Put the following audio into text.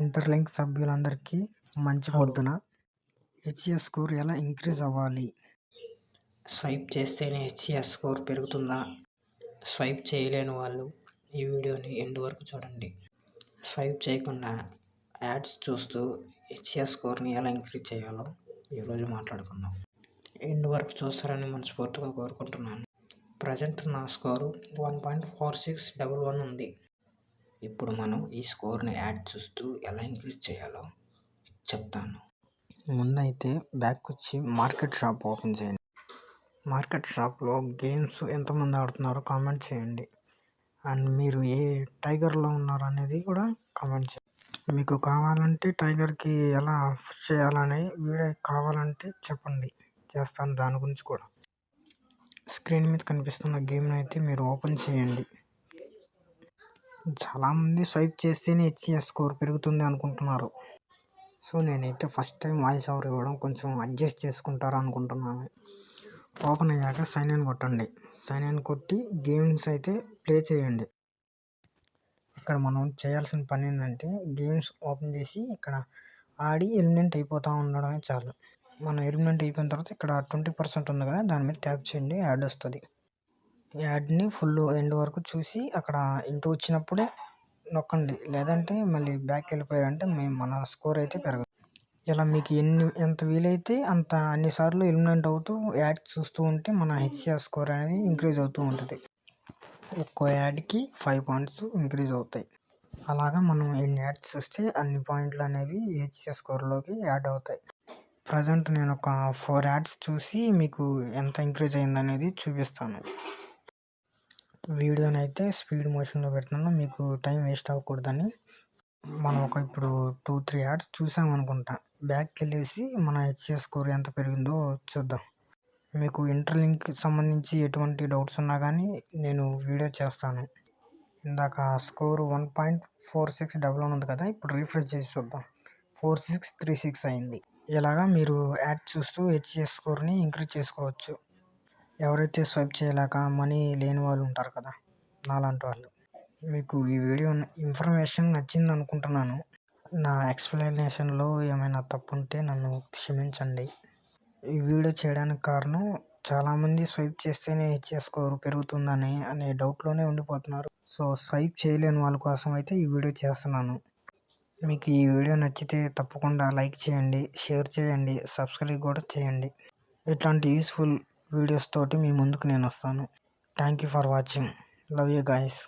Interlink సభ్యులందరికీ మంచి పొద్దున. హెచ్సిఎస్ స్కోర్ ఎలా ఇంక్రీజ్ అవ్వాలి? స్వైప్ చేస్తేనే హెచ్సిఎస్ స్కోర్ పెరుగుతుందా? స్వైప్ చేయలేని వాళ్ళు ఈ వీడియోని ఎండ్ వరకు చూడండి. స్వైప్ చేయకుండా యాడ్స్ చూస్తూ హెచ్సిఎస్ స్కోర్ని ఎలా ఇంక్రీజ్ చేయాలో ఈరోజు మాట్లాడుకుందాం. ఎండ్ వరకు చూస్తారని మనస్ఫూర్తిగా కోరుకుంటున్నాను. ప్రజెంట్ నా score one point four six double one ఉంది. ఇప్పుడు మనం ఈ స్కోర్ని యాడ్ చూస్తూ ఎలా ఇంక్రీజ్ చేయాలో చెప్తాను. ముందైతే బ్యాక్ వచ్చి మార్కెట్ షాప్ ఓపెన్ చేయండి. మార్కెట్ షాప్లో గేమ్స్ ఎంతమంది ఆడుతున్నారో కామెంట్ చేయండి. అండ్ మీరు ఏ టైగర్లో ఉన్నారు అనేది కూడా కామెంట్ చేయండి. మీకు కావాలంటే టైగర్కి ఎలా పుష్ చేయాలని వీడియో కావాలంటే చెప్పండి. చేస్తాను దాని గురించి కూడా. స్క్రీన్ మీద కనిపిస్తున్న గేమ్ని అయితే మీరు ఓపెన్ చేయండి. చాలామంది స్వైప్ చేస్తేనే హెచ్సిఎస్ స్కోర్ పెరుగుతుంది అనుకుంటున్నారు. సో నేనైతే ఫస్ట్ టైం వాయిస్ ఓవర్ ఇవ్వడం కొంచెం అడ్జస్ట్ చేసుకుంటారు అనుకుంటున్నాను. ఓపెన్ అయ్యాక సైన్ ఇన్ కొట్టండి. సైన్ ఇన్ కొట్టి గేమ్స్ అయితే ప్లే చేయండి. ఇక్కడ మనం చేయాల్సిన పని ఏంటంటే గేమ్స్ ఓపెన్ చేసి ఇక్కడ ఆడి ఎలిమినేట్ అయిపోతూ ఉండడమే చాలు. మనం ఎలిమినేట్ అయిపోయిన తర్వాత ఇక్కడ ట్వంటీ పర్సెంట్ ఉంది కదా దాని మీద ట్యాప్ చేయండి యాడ్ వస్తుంది. యాడ్ని ఫుల్ ఎండ్ వరకు చూసి అక్కడ ఇంటూ వచ్చినప్పుడే నొక్కండి. లేదంటే మళ్ళీ బ్యాక్ వెళ్ళిపోయారంటే మేము మన స్కోర్ అయితే పెరగదు. ఇలా మీకు ఎన్ని ఎంత వీలైతే అంత అన్నిసార్లు ఎలిమినేట్ అవుతూ యాడ్ చూస్తూ ఉంటే మన హెచ్సిఆర్ స్కోర్ అనేది ఇంక్రీజ్ అవుతూ ఉంటుంది. ఒక్కో యాడ్కి ఫైవ్ పాయింట్స్ ఇంక్రీజ్ అవుతాయి. అలాగా మనం ఎన్ని యాడ్స్ చూస్తే అన్ని పాయింట్లు అనేవి హెచ్సిఆర్ స్కోర్లోకి యాడ్ అవుతాయి. ప్రజెంట్ నేను ఒక ఫోర్ యాడ్స్ చూసి మీకు ఎంత ఇంక్రీజ్ అయిందనేది చూపిస్తాను. వీడియోని అయితే స్పీడ్ మోషన్లో పెడుతున్నాను. మీకు టైం వేస్ట్ అవ్వకూడదని మనం ఒక ఇప్పుడు టూ త్రీ యాడ్స్ చూసాం అనుకుంటా. బ్యాక్కి వెళ్ళేసి మన హెచ్ఎస్ స్కోర్ ఎంత పెరిగిందో చూద్దాం. మీకు ఇంటర్లింక్ సంబంధించి ఎటువంటి డౌట్స్ ఉన్నా కానీ నేను వీడియో చేస్తాను. ఇందాక score one point four six double one ఉంది కదా ఇప్పుడు రీఫ్రెష్ చేసి చూద్దాం. ఫోర్ సిక్స్ త్రీ సిక్స్ అయింది. ఇలాగా మీరు యాడ్ చూస్తూ హెచ్ఎస్ స్కోర్ని ఇంక్రీజ్ చేసుకోవచ్చు. ఎవరైతే స్వైప్ చేయలేక మనీ లేని వాళ్ళు ఉంటారు కదా నాలాంటి వాళ్ళు. మీకు ఈ వీడియో ఇన్ఫర్మేషన్ నచ్చింది అనుకుంటున్నాను. నా ఎక్స్ప్లెనేషన్లో ఏమైనా తప్పు ఉంటే నన్ను క్షమించండి. ఈ వీడియో చేయడానికి కారణం చాలామంది స్వైప్ చేస్తేనే హెచ్ఎస్ స్కోర్ పెరుగుతుందని అనే డౌట్లోనే ఉండిపోతున్నారు. సో స్వైప్ చేయలేని వాళ్ళ కోసం అయితే ఈ వీడియో చేస్తున్నాను. మీకు ఈ వీడియో నచ్చితే తప్పకుండా లైక్ చేయండి షేర్ చేయండి సబ్స్క్రైబ్ కూడా చేయండి. ఇట్లాంటి యూస్ఫుల్ వీడియోస్ తోటి మీ ముందుకు నేను వస్తాను. Thank you for watching love you guys